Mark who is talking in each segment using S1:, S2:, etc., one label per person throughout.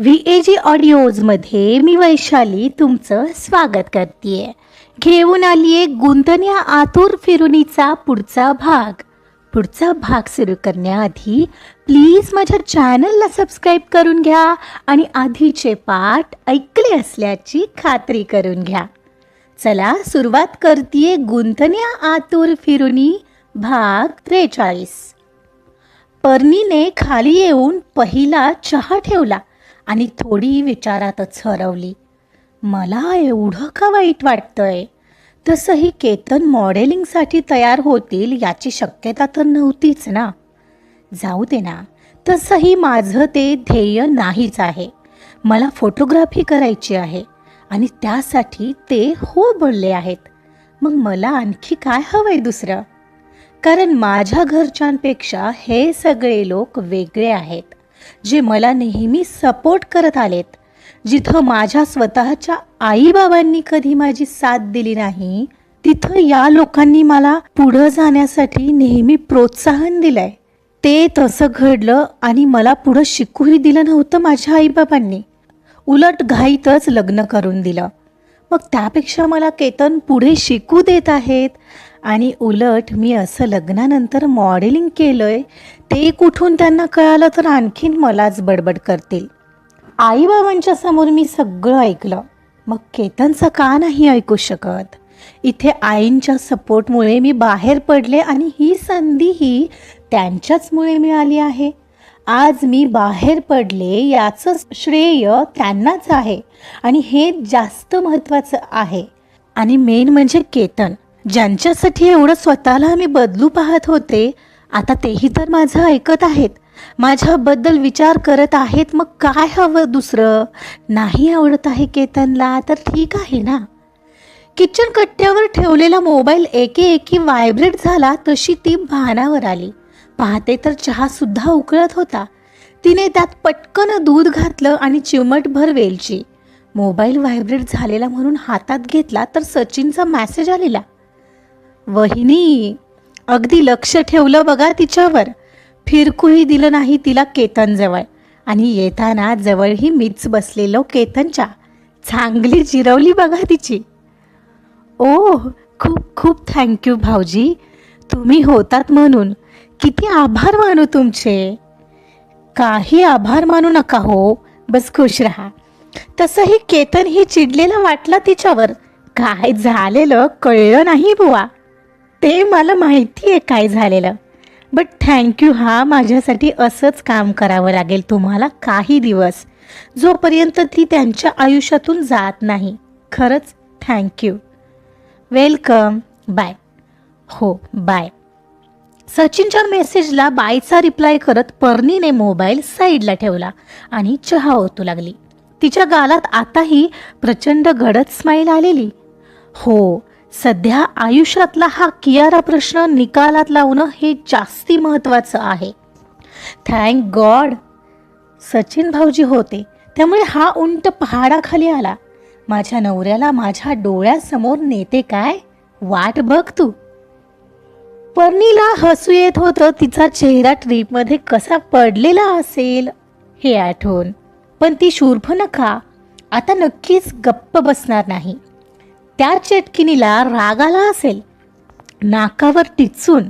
S1: V A जी ऑडिओजमध्ये मी वैशाली तुमचं स्वागत करते. घेऊन आली आहे गुंतण्या आतुर फिरुनीचा पुढचा भाग. पुढचा भाग सुरू करण्याआधी प्लीज माझ्या चॅनलला सबस्क्राईब करून घ्या आणि आधीचे पाठ ऐकले असल्याची खात्री करून घ्या. चला सुरुवात करतीये गुंतण्या आतुर फिरुनी भाग त्रेचाळीस. पर्नीने खाली येऊन पहिला चहा ठेवला. आणि थोडी विचारातच हरवली. मला एवढं का वाईट वाटतंय? तसंही केतन मॉडेलिंगसाठी तयार होतील याची शक्यता तर नव्हतीच ना. जाऊ दे ना तसंही माझं ते ध्येय नाहीच आहे. मला फोटोग्राफी करायची आहे आणि त्यासाठी ते हो बोलले आहेत. मग मला आणखी काय हवं आहे दुसरं? कारण माझ्या घरच्यांपेक्षा हे सगळे लोक वेगळे आहेत. जे मला नेहमी सपोर्ट करत आलेत. जिथं माझ्या स्वतःच्या आईबाबांनी कधी माझी साथ दिली नाही तिथं या लोकांनी मला पुढं जाण्यासाठी नेहमी प्रोत्साहन दिलंय. ते तसं घडलं आणि मला पुढं शिकूही दिलं नव्हतं माझ्या आईबाबांनी. उलट घाईतच लग्न करून दिलं. मग त्यापेक्षा मला केतन पुढे शिकू देत आहेत? आणि उलट मी असं लग्नानंतर मॉडेलिंग केलं आहे ते कुठून त्यांना कळालं तर आणखीन मलाच बडबड करतील. आईबाबांच्या समोर मी सगळं ऐकलं. मग केतनचं का नाही ऐकू शकत? इथे आईंच्या सपोर्टमुळे मी बाहेर पडले आणि ही संधी ही त्यांच्याचमुळे मिळाली आहे. आज मी बाहेर पडले याचं श्रेय त्यांनाच आहे आणि हे जास्त महत्त्वाचं आहे. आणि मेन म्हणजे केतन. ज्यांच्यासाठी एवढं स्वतःला मी बदलू पाहत होते आता तेही तर माझं ऐकत आहेत. माझ्याबद्दल विचार करत आहेत मग काय हवं दुसरं? नाही आवडत आहे केतनला तर ठीक आहे ना? किचन कट्ट्यावर ठेवलेला मोबाईल एके एकी व्हायब्रेट झाला तशी ती भानावर आली. पाहते तर चहासुद्धा उकळत होता. तिने त्यात पटकन दूध घातलं आणि चिमटभर वेलची. मोबाईल व्हायब्रेट झालेला म्हणून हातात घेतला तर सचिनचा मॅसेज आलेला. वहिनी अगदी लक्ष ठेवलं बघा तिच्यावर. फिरकूही दिलं नाही तिला केतनजवळ आणि येताना जवळही मीच बसलेलो केतनच्या. चांगली जिरवली बघा तिची. ओह खूप खूप थँक्यू भाऊजी. तुम्ही होतात म्हणून. किती आभार मानू तुमचे. काही आभार मानू नका हो. बस खुश राहा. तसंही केतन ही चिडलेला वाटला तिच्यावर. काय झालेलं कळलं नाही बुवा. ते मला माहिती आहे काय झालेलं. बट थँक्यू हा माझ्यासाठी असंच काम करावं लागेल तुम्हाला काही दिवस. जोपर्यंत ती त्यांच्या आयुष्यातून जात नाही. खरंच थँक्यू वेलकम बाय हो बाय सचिनच्या मेसेजला बायचा रिप्लाय करत पर्णीने मोबाईल साईडला ठेवला आणि चहा ओतू लागली. तिच्या गालात आताही प्रचंड गडद स्माईल आलेली. हो सध्या आयुष्यातला हा कियारा प्रश्न निकालात लावणं हे जास्ती महत्त्वाचं आहे. थँक गॉड सचिन भाऊजी होते. त्यामुळे हा उंट पहाडाखाली आला. माझ्या नवऱ्याला माझ्या डोळ्यासमोर नेते काय? वाट बघ तू. पर्णीला हसू येत होतं तिचा चेहरा ट्रीपमध्ये कसा पडलेला असेल हे आठवून. पण ती शूर्भनखा आता नक्कीच गप्प बसणार नाही. त्या चेटकिनीला राग आला असेल. नाकावर टिचून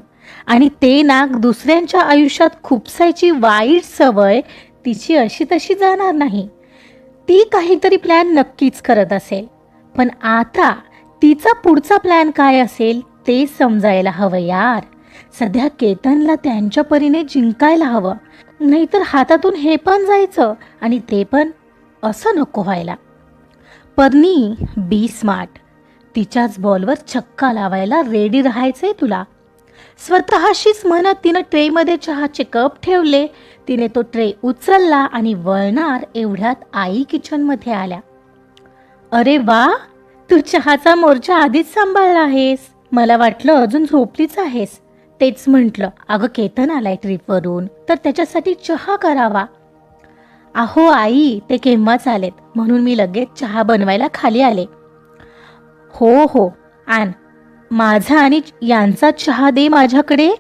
S1: आणि ते नाक दुसऱ्यांच्या आयुष्यात खुपसायची वाईट सवय तिची अशी तशी जाणार नाही. ती काहीतरी प्लॅन नक्कीच करत असेल. पण आता तिचा पुढचा प्लॅन काय असेल ते समजायला हवं यार. सध्या केतनला त्यांच्या परीने जिंकायला हवं. नाहीतर हातातून हे पण जायचं आणि ते पण असं नको व्हायला. पर्नी बी स्मार्ट तिच्याच बॉलवर छक्का लावायला रेडी राहायचंय तुला. स्वतःशीच म्हणत तिनं ट्रेमध्ये चहाचे कप ठेवले. तिने तो ट्रे उचलला आणि वळणार एवढ्यात आई किचनमध्ये आल्या. अरे वा! तू चहाचा मोर्चा आधीच सांभाळला आहेस. मला वाटलं अजून झोपलीच आहेस. तेच म्हटलं. अगं केतन आलाय ट्रीपवरून तर त्याच्यासाठी चहा करावा. अहो आई ते केव्हाच आलेत. म्हणून मी लगेच चहा बनवायला खाली आले. हो हो. आण माझा आणि यांचा चहा दे माझ्याकडे.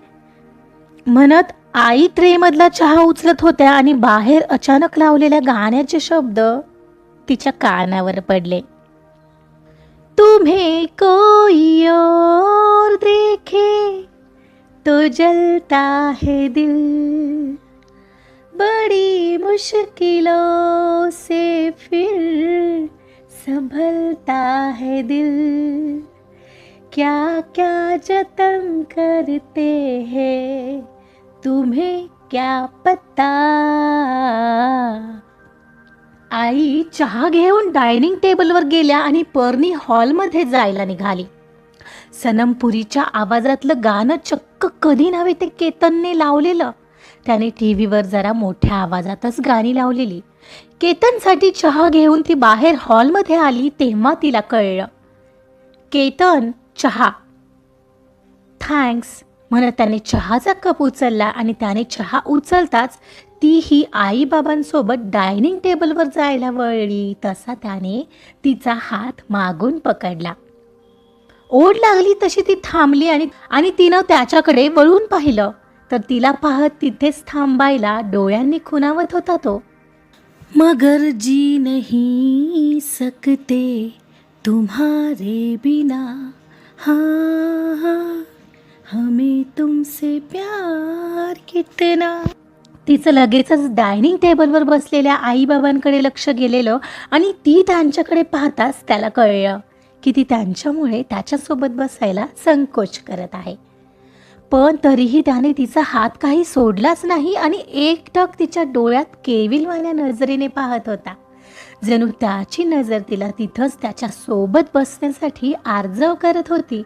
S1: म्हणत आई ट्रेमधला चहा उचलत होत्या आणि बाहेर अचानक लावलेल्या गाण्याचे शब्द तिच्या कानावर पडले. तुम्हें कोई और देखे तो जलता है दिल. बड़ी मुश्किलों से फिर संभलता है दिल। क्या क्या जतन करते हैं? तुम्हें क्या पता? आई चहा घेऊन डायनिंग टेबलवर गेल्या आणि पर्णी हॉलमध्ये जायला निघाली. सनमपुरीच्या आवाजातलं गाणं चक्क कधी नव्हे ते केतनने लावलेलं. त्याने टी व्हीवर जरा मोठ्या आवाजातच गाणी लावलेली. केतनसाठी चहा घेऊन ती बाहेर हॉलमध्ये आली तेव्हा तिला कळलं. केतन चहा. थँक्स म्हणत त्याने चहाचा कप उचलला आणि त्याने चहा उचलताच ती ही आईबाबांसोबत डायनिंग टेबलवर जायला वळली. तसा त्याने तिचा हात मागून पकडला. ओढ लागली तशी ती थांबली आणि आणि तिनं त्याच्याकडे वळून पाहिलं. तर तिला पाहत तिथेच थांबायला डोळ्यांनी खुणावत होता तो. मगर जी नहीं सकते तुम्हारे बिना। हाँ हाँ हमें तुमसे प्यार कितना। तिचं लगेचच डायनिंग टेबलवर बसलेल्या आईबाबांकडे लक्ष गेलेलं आणि ती त्यांच्याकडे पाहताच त्याला कळलं की ती त्यांच्यामुळे त्याच्यासोबत बसायला संकोच करत आहे. पण तरीही त्याने तिचा हात काही सोडलाच नाही आणि एकटक तिच्या डोळ्यात केविलवाल्या नजरेने पाहत होता. जणू त्याची नजर तिला तिथंच त्याच्या सोबत बसण्यासाठी आर्जव करत होती.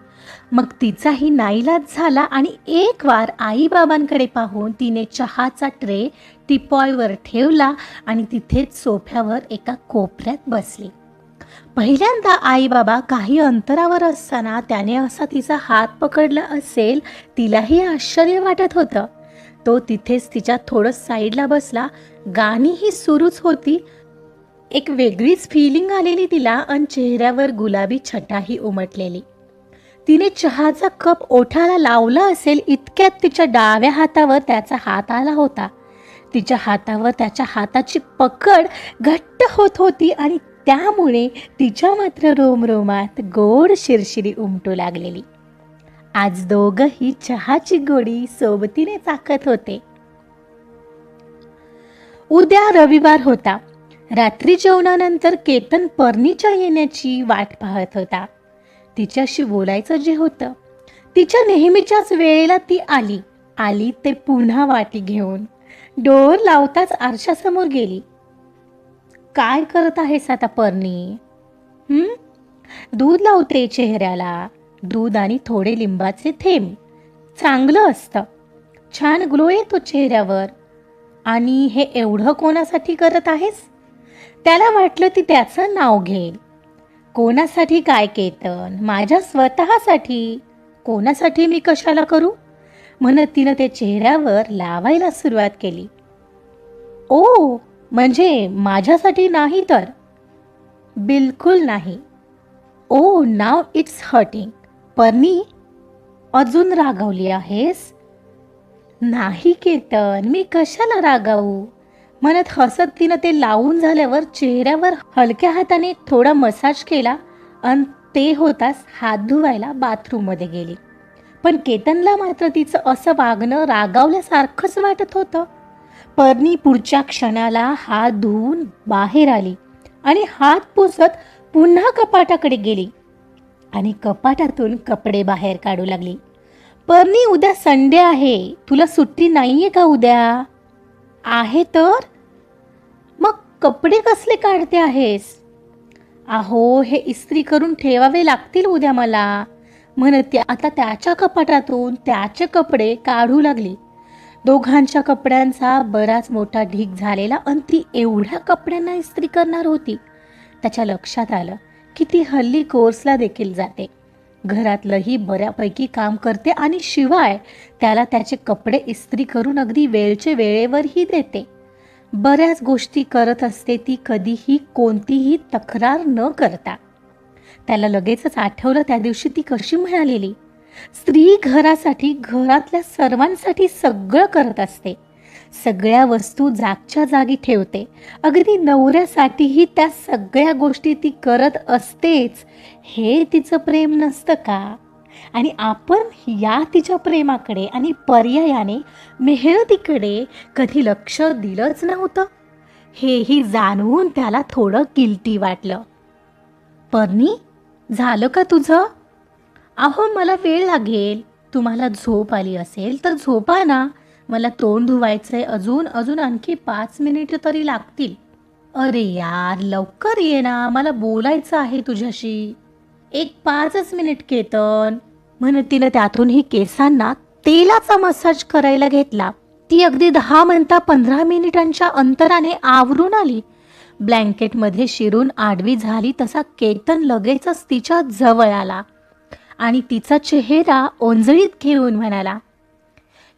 S1: मग तिचाही नाईलाज झाला आणि एक वार आईबाबांकडे पाहून तिने चहाचा ट्रे टिपॉयवर ठेवला आणि तिथेच सोफ्यावर एका कोपऱ्यात बसली. पहिल्यांदा आई बाबा काही अंतरावर असताना त्याने असा तिचा हात पकडला असेल तिलाही आश्चर्य वाटत होतं. तो तिथेच तिच्या थोडं साईडला बसला. गाणीही सुरूच होती. एक वेगळीच फिलिंग आलेली तिला आणि चेहऱ्यावर गुलाबी छटाही उमटलेली. तिने चहाचा कप ओठाला लावला असेल इतक्यात तिच्या डाव्या हातावर त्याचा हात आला होता. तिच्या हातावर त्याच्या हाताची पकड घट्ट होत होती आणि त्यामुळे तिच्या मात्र रोमरोमात गोड शिरशिरी उमटू लागलेली. आज दोघंही चहाची गोडी सोबतीने चाकत होते. उद्या रविवार होता. रात्री जेवणानंतर केतन पर्णीच्या येण्याची वाट पाहत होता. तिच्याशी बोलायचं जे होतं. तिच्या नेहमीच्याच वेळेला ती आली. आली ते पुन्हा वाटी घेऊन. डोर लावताच आरशासमोर गेली. काय करत आहेस आता पर्णी? दूध लावते चेहऱ्याला. दूध आणि थोडे लिंबाचे थेंब. चांगलं असतं. छान ग्लो येतो चेहऱ्यावर. आणि हे एवढं कोणासाठी करत आहेस? त्याला वाटलं ती त्याचं नाव घेईल. कोणासाठी काय केतन? माझ्या स्वतःसाठी. कोणासाठी मी कशाला करू? म्हणत तिनं ते चेहऱ्यावर लावायला सुरुवात केली. ओ म्हणजे माझ्यासाठी नाही तर? बिलकुल नाही. Oh no it's hurting. Parni अजून रागावली आहेस? नाही केतन मी कशाला रागावू? म्हणत हसत तिनं ते लावून झाल्यावर चेहऱ्यावर हलक्या हाताने थोडा मसाज केला आणि ते होताच हात धुवायला बाथरूममध्ये गेली. पण केतनला मात्र तिचं असं वागणं रागावल्यासारखंच वाटत होतं. पर्णी पुढच्या क्षणाला हात धुवून बाहेर आली आणि हात पुसत पुन्हा कपाटाकडे गेली. आणि कपाटातून कपडे बाहेर काढू लागली. पर्णी उद्या संडे आहे. तुला सुट्टी नाहीये का उद्या? आहे तर? मग कपडे कसले काढते आहेस? अहो हे इस्त्री करून ठेवावे लागतील उद्या मला. म्हणत आता त्याच्या कपाटातून त्याचे कपडे काढू लागली. दोघांच्या कपड्यांचा बराच मोठा ढीक झालेला आणि ती एवढ्या कपड्यांना इस्त्री करणार होती. त्याच्या लक्षात आलं की ती हल्ली कोर्सला देखील जाते. घरातलंही बऱ्यापैकी काम करते आणि शिवाय त्याला त्याचे कपडे इस्त्री करून अगदी वेळचे वेळेवरही देते. बऱ्याच गोष्टी करत असते ती कधीही कोणतीही तक्रार न करता. त्याला लगेचच आठवलं त्या दिवशी ती कशी म्हणालेली स्त्री घरासाठी घरातल्या सर्वांसाठी सगळं करत असते. सगळ्या वस्तू जागच्या जागी ठेवते. अगदी नवऱ्यासाठीही त्या सगळ्या गोष्टी ती करत असतेच. हे तिचं प्रेम नसतं का? आणि आपण या तिच्या प्रेमाकडे आणि पर्यायाने मेहनतीकडे कधी लक्ष दिलंच नव्हतं. हेही जाणवून त्याला थोडं किलटी वाटलं. परनी झालं का तुझं? अहो मला वेळ लागेल. तुम्हाला झोप आली असेल तर झोपा ना. मला तोंड धुवायचंय अजून अजून आणखी पाच मिनिटं तरी लागतील. अरे यार लवकर ये ना. मला बोलायचं आहे तुझ्याशी. एक पाचच मिनिट केतन. म्हणत तिनं त्यातूनही केसांना तेलाचा मसाज करायला घेतला. ती अगदी दहा म्हणता पंधरा मिनिटांच्या अंतराने आवरून आली. ब्लँकेटमध्ये शिरून आडवी झाली तसा केतन लगेचच तिच्या जवळ आला. आणि तिचा चेहरा ओंजळीत घेऊन म्हणाला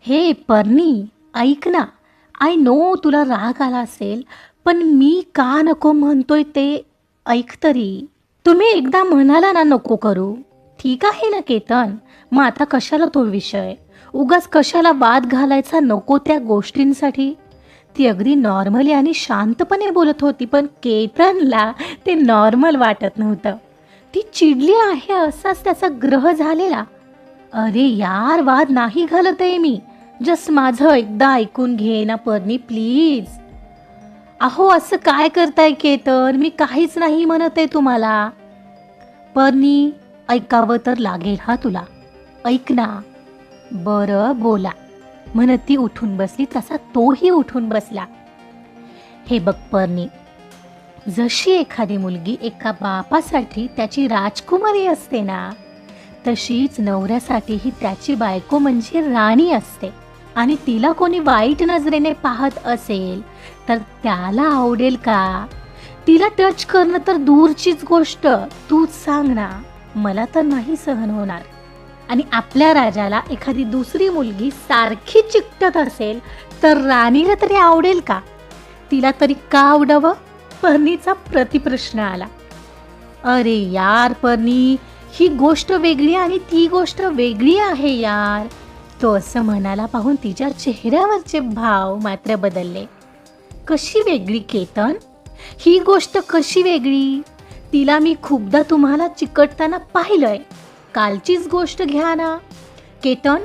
S1: हे पर्णी ऐक ना आय नो तुला राग आला असेल पण मी का नको म्हणतोय ते ऐक तरी. तुम्ही एकदा म्हणाला ना नको करू. ठीक आहे ना केतन? मग आता कशाला तो विषय? उगाच कशाला वाद घालायचा नको त्या गोष्टींसाठी? ती अगदी नॉर्मली आणि शांतपणे बोलत होती पण केतनला ते नॉर्मल वाटत नव्हतं. ती चिडली आहे असाच त्याचा ग्रह झालेला. अरे यार वाद नाही घालत आहे मी. जस्ट माझं एकदा ऐकून घे ना परनी प्लीज. अहो असं काय करताय केतन? मी काहीच नाही म्हणत आहे तुम्हाला. परनी ऐकावं तर लागेल हा तुला. ऐक ना. बरं बोला. म्हणत ती उठून बसली तसा तोही उठून बसला. हे बघ परनी जशी एखादी मुलगी एका बापासाठी त्याची राजकुमारी असते ना तशीच नवऱ्यासाठीही त्याची बायको म्हणजे राणी असते. आणि तिला कोणी वाईट नजरेने पाहत असेल तर त्याला आवडेल का? तिला टच करणं तर दूरचीच गोष्ट. तूच सांग ना मला तर नाही सहन होणार. आणि आपल्या राजाला एखादी दुसरी मुलगी सारखी चिकटत असेल तर राणीला तरी आवडेल का? तिला तरी का आवडावं? पर्णीचा प्रतिप्रश्न आला. अरे यार पर्णी ही गोष्ट वेगळी आणि ती गोष्ट वेगळी आहे यार. तो असं म्हणाला पाहून तिच्या चेहऱ्यावरचे भाव मात्र बदलले. कशी वेगळी केतन? ही गोष्ट कशी वेगळी? तिला मी खूपदा तुम्हाला चिकटताना पाहिलंय. कालचीच गोष्ट घ्या ना. केतन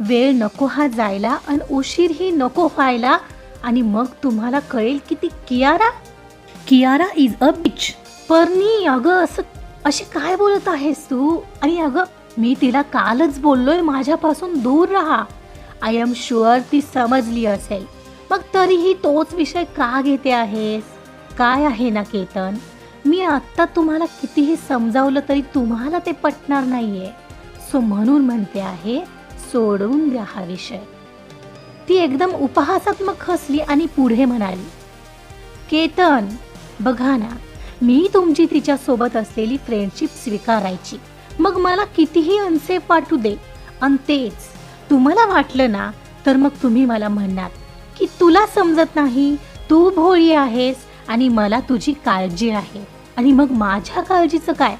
S1: वेळ नको हा जायला आणि उशीरही नको व्हायला आणि मग तुम्हाला कळेल की ती Kiara? Kiara is a bitch Parni अगं असं अशी काय बोलत आहेस तू? आणि अगं मी तिला कालच बोललोय माझ्यापासून दूर राहा. आय एम शुअर ती समजली असेल. मग तरीही तोच विषय का घेते आहेस? काय आहे ना केतन? मी आत्ता तुम्हाला कितीही समजावलं तरी तुम्हाला ते पटणार नाहीये. सो म्हणून म्हणते आहे सोडवून द्या हा विषय. ती एकदम उपहासात्मक हसली आणि पुढे म्हणाली केतन बघा ना मी तुमची तिच्यासोबत असलेली फ्रेंडशिप स्वीकारायची. मग मला कितीही अनसेफ वाटू दे आणि तेच तुम्हाला वाटलं ना तर मग तुम्ही मला म्हणणार की तुला समजत नाही तू भोळी आहेस आणि मला तुझी काळजी आहे. आणि मग माझ्या काळजीचं काय?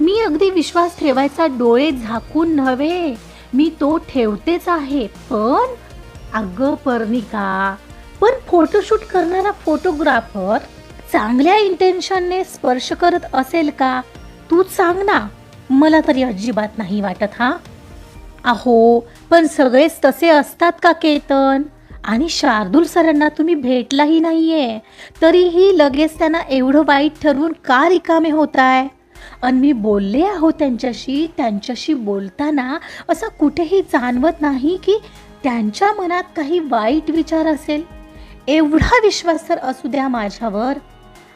S1: मी अगदी विश्वास ठेवायचा डोळे झाकून नव्हे. मी तो ठेवतेच आहे पण अगं पर्णिका पण फोटोशूट करणारा फोटोग्राफर चांगल्या इंटेन्शनने स्पर्श करत असेल का? तूच सांग ना. मला तरी अजिबात नाही वाटत हा? अहो पण सगळेच तसे असतात का केतन? आणि शार्दूल सरांना तुम्ही भेटलाही नाहीये. तरीही लगेच त्यांना एवढं वाईट ठरवून का रिकामे होत आहे आणि मी बोलले आहो त्यांच्याशी त्यांच्याशी बोलताना असं कुठेही जाणवत नाही की त्यांच्या मनात काही वाईट विचार असेल. एवढा विश्वास तर असू द्या माझ्यावर.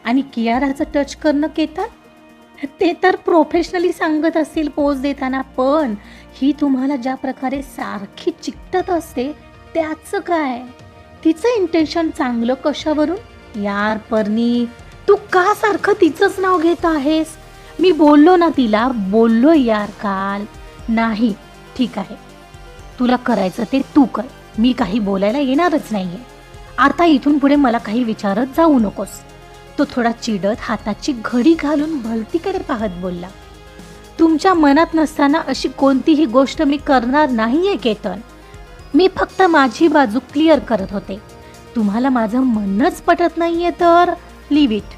S1: आणि कियाराचं टच करणं केतन ते तर प्रोफेशनली सांगत असतील पोज देताना पण ही तुम्हाला ज्या प्रकारे सारखी चिकटत असते त्याचं काय? तिचं इंटेन्शन चांगलं कशावरून? यार परनी तू का सारखं तिचंच नाव घेत आहेस? मी बोललो ना तिला बोललो यार काल. नाही ठीक आहे. तुला करायचं ते तू कर. मी काही बोलायला येणारच नाहीये. आता इथून पुढे मला काही विचारत जाऊ नकोस. तो थोडा चिडत हाताची घडी घालून भलतीकडे पाहत बोलला तुमच्या मनात नसताना अशी कोणतीही गोष्ट मी करणार नाही आहे केतन. मी फक्त माझी बाजू क्लिअर करत होते. तुम्हाला माझं म्हणणंच पटत नाहीये तर लिव्ह इट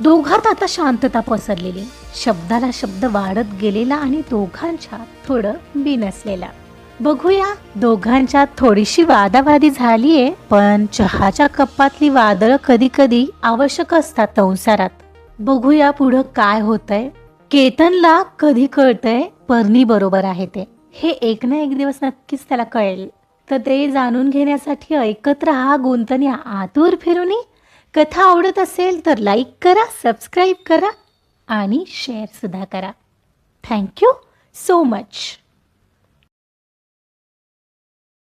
S1: दोघात आता शांतता पसरलेली. शब्दाला शब्द वाढत गेलेला आणि दोघांच्या थोडं बिनसलेला. बघूया दोघांच्या थोडीशी वादावादी झालीये पण चहाच्या कप्पातली वादळ कधी कधी आवश्यक असतात संसारात. बघूया पुढं काय होतंय. केतनला कधी कळतंय परनी बरोबर आहे ते. हे एक ना एक दिवस नक्कीच त्याला कळेल. तर ते जाणून घेण्यासाठी ऐकत राहा गुंतन या आतूर फिरूनी. कथा आवडत असेल तर लाईक करा सबस्क्राईब करा आणि शेअर सुद्धा करा. Thank you so much